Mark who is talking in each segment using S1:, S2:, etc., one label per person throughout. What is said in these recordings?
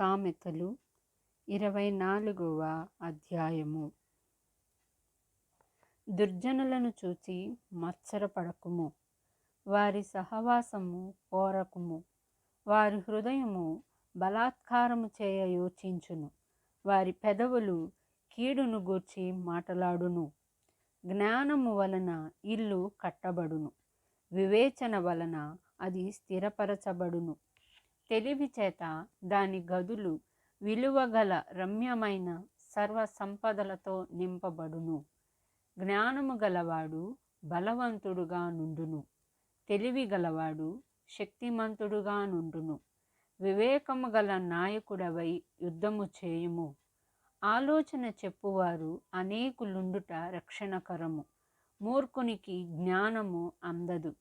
S1: సామెతలు ఇరవై నాలుగవ అధ్యాయము. దుర్జనులను చూచి మత్సరపడకుము. వారి సహవాసము కోరకుము వారి హృదయము బలాత్కారము చేయ యోచించును. వారి పెదవులు కీడును గూర్చి మాటలాడును. జ్ఞానము వలన ఇల్లు కట్టబడును. వివేచన వలన అది స్థిరపరచబడును. తెలివి చేత దాని గదులు విలువగల రమ్యమైన సర్వ సంపదలతో నింపబడును. జ్ఞానము గలవాడు బలవంతుడుగా నుండును. తెలివి గలవాడు శక్తిమంతుడుగా నుండును. వివేకము గల నాయకుడవై యుద్ధము చేయుము. ఆలోచన చెప్పువారు అనేకులుండుట రక్షణకరము. మూర్ఖునికి జ్ఞానము అందదు.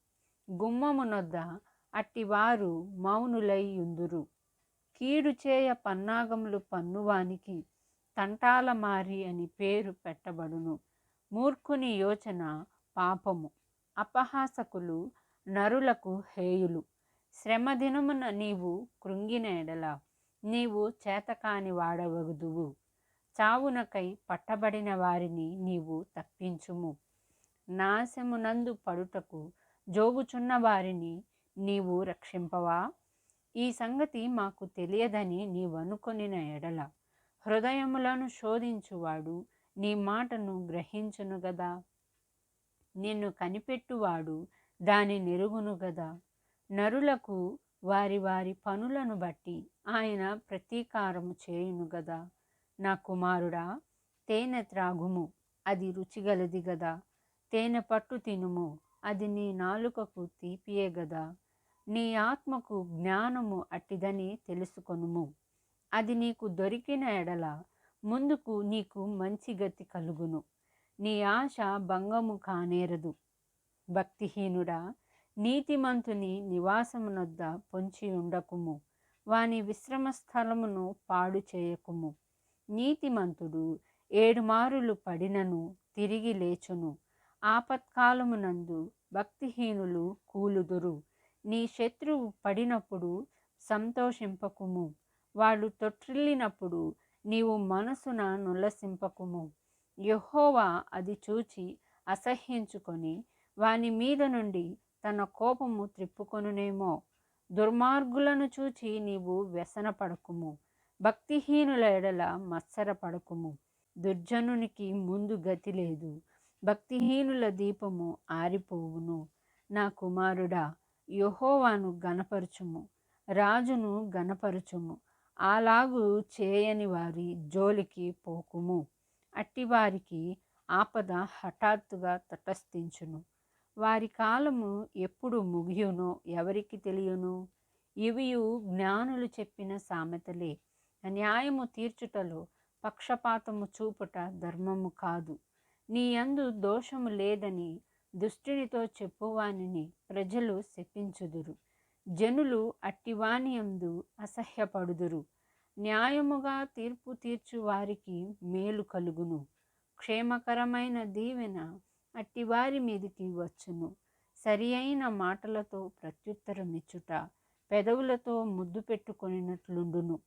S1: గుమ్మమునొద్ద అట్టివారు మౌనులై యుందురు. కీడు చేయ పన్నాగములు పన్నువానికి తంటాలమారి అని పేరు పెట్టబడును. మూర్ఖుని యోచన పాపము. అపహాసకులు నరులకు హేయులు. శ్రమదినమున నీవు కృంగిన ఎడల. నీవు చేతకాని వాడవగుదువు. చావునకై పట్టబడిన వారిని నీవు తప్పించుము. నాశమునందు పడుటకు జోగుచున్న వారిని నీవు రక్షింపవా? ఈ సంగతి మాకు తెలియదని నీవనుకొనిన ఎడల హృదయములను శోధించువాడు నీ మాటను గ్రహించును గదా. నిన్ను కనిపెట్టువాడు దాని నెరుగును గదా. నరులకు వారి వారి పనులను బట్టి ఆయన ప్రతీకారము చేయును గదా. నా కుమారుడా తేనె త్రాగుము అది రుచిగలది గదా. తేనె పట్టు తినుము అది నీ నాలుకకు తీపియే గదా. నీ ఆత్మకు జ్ఞానము అట్టిదని తెలుసుకొనుము. అది నీకు దొరికిన ఎడల ముందుకు నీకు మంచి గతి కలుగును. నీ ఆశ భంగము కానేరదు. భక్తిహీనుడా నీతిమంతుని నివాసమునొద్ద పొంచి ఉండకుము. వాని విశ్రమ స్థలమును పాడు చేయకుము. నీతిమంతుడు ఏడుమారులు పడినను తిరిగి లేచును. ఆపత్కాలమునందు భక్తిహీనులు కూలుదురు. నీ శత్రువు పడినప్పుడు సంతోషింపకుము. వాళ్ళు తొట్టిల్లినప్పుడు నీవు మనసున నులసింపకుము. యహోవా అది చూచి అసహ్యించుకొని వాని మీద నుండి తన కోపము త్రిప్పుకొనునేమో. దుర్మార్గులను చూచి నీవు వ్యసనపడకుము. భక్తిహీనుల ఎడల మత్సరపడకుము. దుర్జనునికి ముందు గతి లేదు. భక్తిహీనుల దీపము ఆరిపోవును. నా కుమారుడా యహోవాను గనపరచుము రాజును గనపరచుము అలాగు చేయని వారి జోలికి పోకుము. అట్టివారికి ఆపద హఠాత్తుగా తటస్థించును. వారి కాలము ఎప్పుడు ముగియునో ఎవరికి తెలియను? ఇవియు జ్ఞానులు చెప్పిన సామెతలే. న్యాయము తీర్చుటలో పక్షపాతము చూపుట ధర్మము కాదు. నీ అందు దోషము లేదని దుష్టునితో చెప్పువానిని ప్రజలు శపించుదురు. జనులు అట్టివానియందు అసహ్యపడుదురు. న్యాయముగా తీర్పు తీర్చు వారికి మేలు కలుగును. క్షేమకరమైన దీవెన అట్టివారి మీదికి వచ్చును. సరి అయిన మాటలతో ప్రత్యుత్తరమిచ్చుట పెదవులతో ముద్దు పెట్టుకొనినట్లుండును.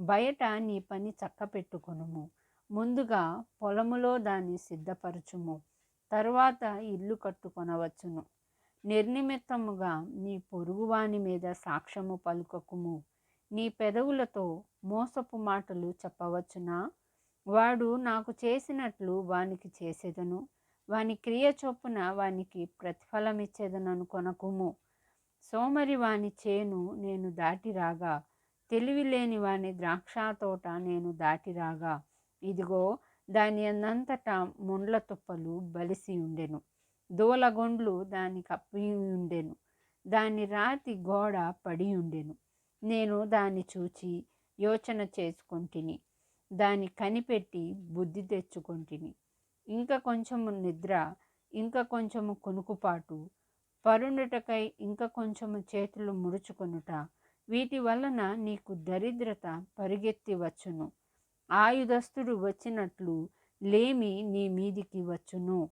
S1: బయట నీ పని చక్క పెట్టుకొనుము ముందుగా పొలములో దాన్ని సిద్ధపరచుము. తరువాత ఇల్లు కట్టుకొనవచ్చును. నిర్నిమిత్తముగా నీ పొరుగువాని మీద సాక్ష్యము పలుకకుము. నీ పెదవులతో మోసపు మాటలు చెప్పవచ్చునా? వాడు నాకు చేసినట్లు వానికి చేసేదను. వాని క్రియ చొప్పున వానికి ప్రతిఫలమిచ్చేదనను కొనకుము. సోమరి వాని చేను నేను దాటిరాగా తెలివి లేని వాని ద్రాక్ష తోట నేను దాటి రాగా ఇదిగో దాని అన్నంతటా ముండ్ల తుప్పలు బలిసి ఉండెను. దూలగొండ్లు దాని కప్పి ఉండెను. దాని రాతి గోడ పడి ఉండెను. నేను దాన్ని చూచి యోచన చేసుకొంటిని. దాన్ని కనిపెట్టి బుద్ధి తెచ్చుకొంటిని. ఇంకా కొంచెము నిద్ర ఇంకా కొంచెము కొనుకుపాటు పరుండుటకై ఇంకా కొంచెము చేతులు ముడుచుకొనుట వీటి వలన నీకు దరిద్రత పరిగెత్తి వచ్చును. ఆయుధస్తుడు వచ్చినట్లు లేమి నీ మీదికి వచ్చును.